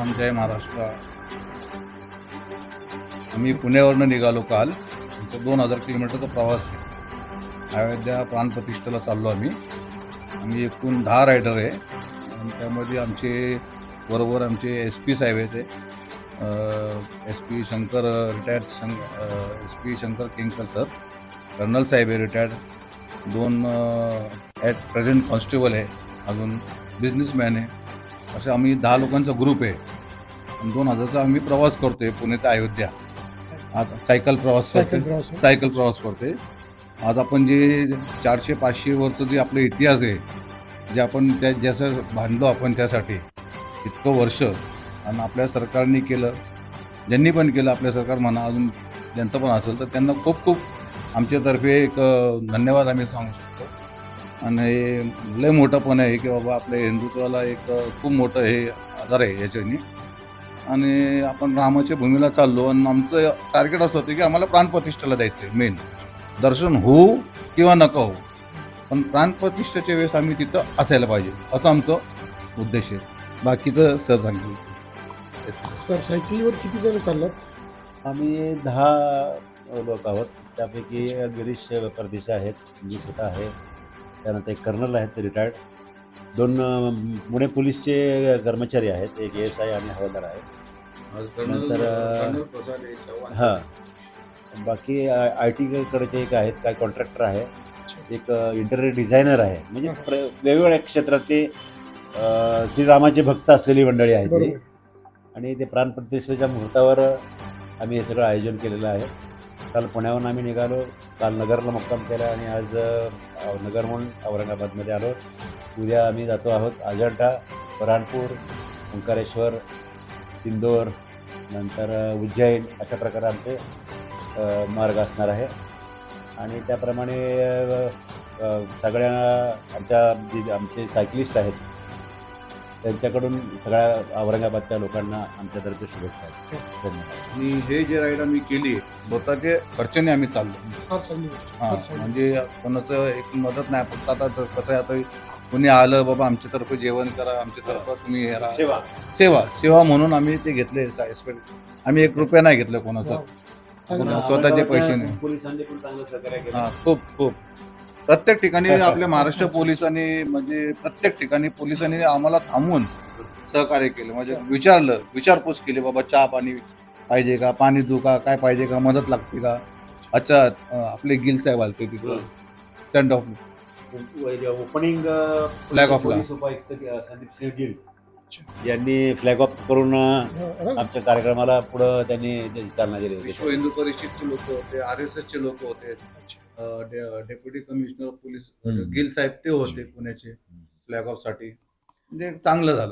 राम जय महाराष्ट्र. आम्ही पुण्यावरनं निघालो काल. आमचा दोन हजार किलोमीटरचा प्रवास आहे. अयोध्या प्राणप्रतिष्ठेला चाललो आम्ही. आम्ही एकूण दहा रायडर आहे. आणि त्यामध्ये आमचे बरोबर आमचे एस पी साहेब आहेत ते. एस पी शंकर रिटायर्ड शं S P Shankar केंकर sir colonel साहेब आहे रिटायर्ड दोन ॲट प्रेझेंट कॉन्स्टेबल आहे. अजून बिझनेसमॅन आहे. असे आम्ही दहा लोकांचा ग्रुप आहे. दोन हजारचा आम्ही प्रवास करतोय पुणे ते अयोध्या. आता सायकल प्रवास सायकल करतोय. प्रवास सायकल प्रवास करतोय. आज आपण जे चारशे पाचशे वरचं जे आपलं इतिहास आहे जे आपण त्या जसं भांडलो आपण त्यासाठी इतकं वर्ष आणि आपल्या सरकारने केलं ज्यांनी पण केलं आपल्या सरकार म्हणा अजून ज्यांचं पण असेल तर त्यांना खूप खूप आमच्यातर्फे एक अ, धन्यवाद आम्ही सांगू शकतो. आणि हे लय मोठं पण आहे की बाबा आपल्या हिंदुत्वाला एक अ, खूप मोठं हे आधार आहे याच्यानी. आणि आपण रामाच्या भूमीला चाललो आणि आमचं टार्गेट असं होतं की आम्हाला प्राणप्रतिष्ठेला द्यायचं आहे मेन दर्शन होऊ किंवा नका होऊ. पण प्राणप्रतिष्ठेच्या वेळेस आम्ही तिथं असायला पाहिजे असं आमचं उद्देश आहे. बाकीचं सर सांगितलं. सर सायकलीवर किती जण चाललात? आम्ही दहा लोक आहोत. त्यापैकी गिरीश परदेशी आहेत मी स्वतः आहे. त्यानंतर एक कर्नल आहेत रिटायर्ड दोन पुणे पोलीसचे कर्मचारी आहेत. एक एस आय आणि हवालदार आहे नंतर, हां बाकी आय टी कडचे एक आहेत काय कॉन्ट्रॅक्टर आहे. एक इंटरियर डिझायनर आहे. म्हणजे वेगवेगळ्या क्षेत्रात ते श्रीरामाचे भक्त असलेली मंडळी आहेत ती. आणि ते प्राणप्रतिष्ठेच्या मुहूर्तावर आम्ही हे सगळं आयोजन केलेलं आहे. काल पुण्याहून आम्ही निघालो. काल नगरला मुक्काम केला आणि आज नगर म्हणून औरंगाबादमध्ये आलो. उद्या आम्ही जातो आहोत अजंठा बऱ्हाणपूर ओंकारेश्वर इंदोर नंतर उज्जैन अशा प्रकारे आमचे मार्ग असणार आहे. आणि त्याप्रमाणे सगळ्या आमच्या जे आमचे सायकलिस्ट आहेत त्यांच्याकडून सगळ्या औरंगाबादच्या लोकांना आमच्यातर्फे शुभेच्छा. आहेत धन्यवाद. आणि हे जे राईड आम्ही केली स्वतःचे खर्चाने आम्ही चाललो. हा म्हणजे कोणाचं एक मदत नाही फक्त आता जर कसं आहे आता कोणी आलं बाबा आमच्यातर्फे जेवण करा आमच्यातर्फे तुम्ही हे राहा. सेवा. सेवा. सेवा म्हणून आम्ही ते घेतले सा- आम्ही एक रुपया नाही घेतलं कोणाचं. चांगलं. पुन्हा स्वतःचे पैसे नाही. पोलिसांनी पण चांगलं सहकार्य केलं. हा खूप खूप. प्रत्येक ठिकाणी आपल्या महाराष्ट्र पोलिसांनी म्हणजे प्रत्येक ठिकाणी पोलिसांनी आम्हाला थांबवून सहकार्य केलं. म्हणजे विचारलं विचारपूस केली बाबा चहा पाणी पाहिजे का? पाणी देऊ का? काय पाहिजे का? मदत लागते का? अच्छा अं, आपले गिल साहेब आलते तिथं. स्टँड ऑफ ओपनिंग ला. पोलीस उपायुक्त संदीप सिंह गिल यांनी फ्लॅग ऑफ करून हा, हा. आमच्या कार्यक्रमाला पुढं त्यांनी चालना दिली विश्व होती हिंदू परिषदचे लोक होते आर एस एसचे लोक होते डेप्युटी कमिशनर पोलीस. गिल साहेब ते होते पुण्याचे फ्लॅग ऑफसाठी म्हणजे चांगलं झालं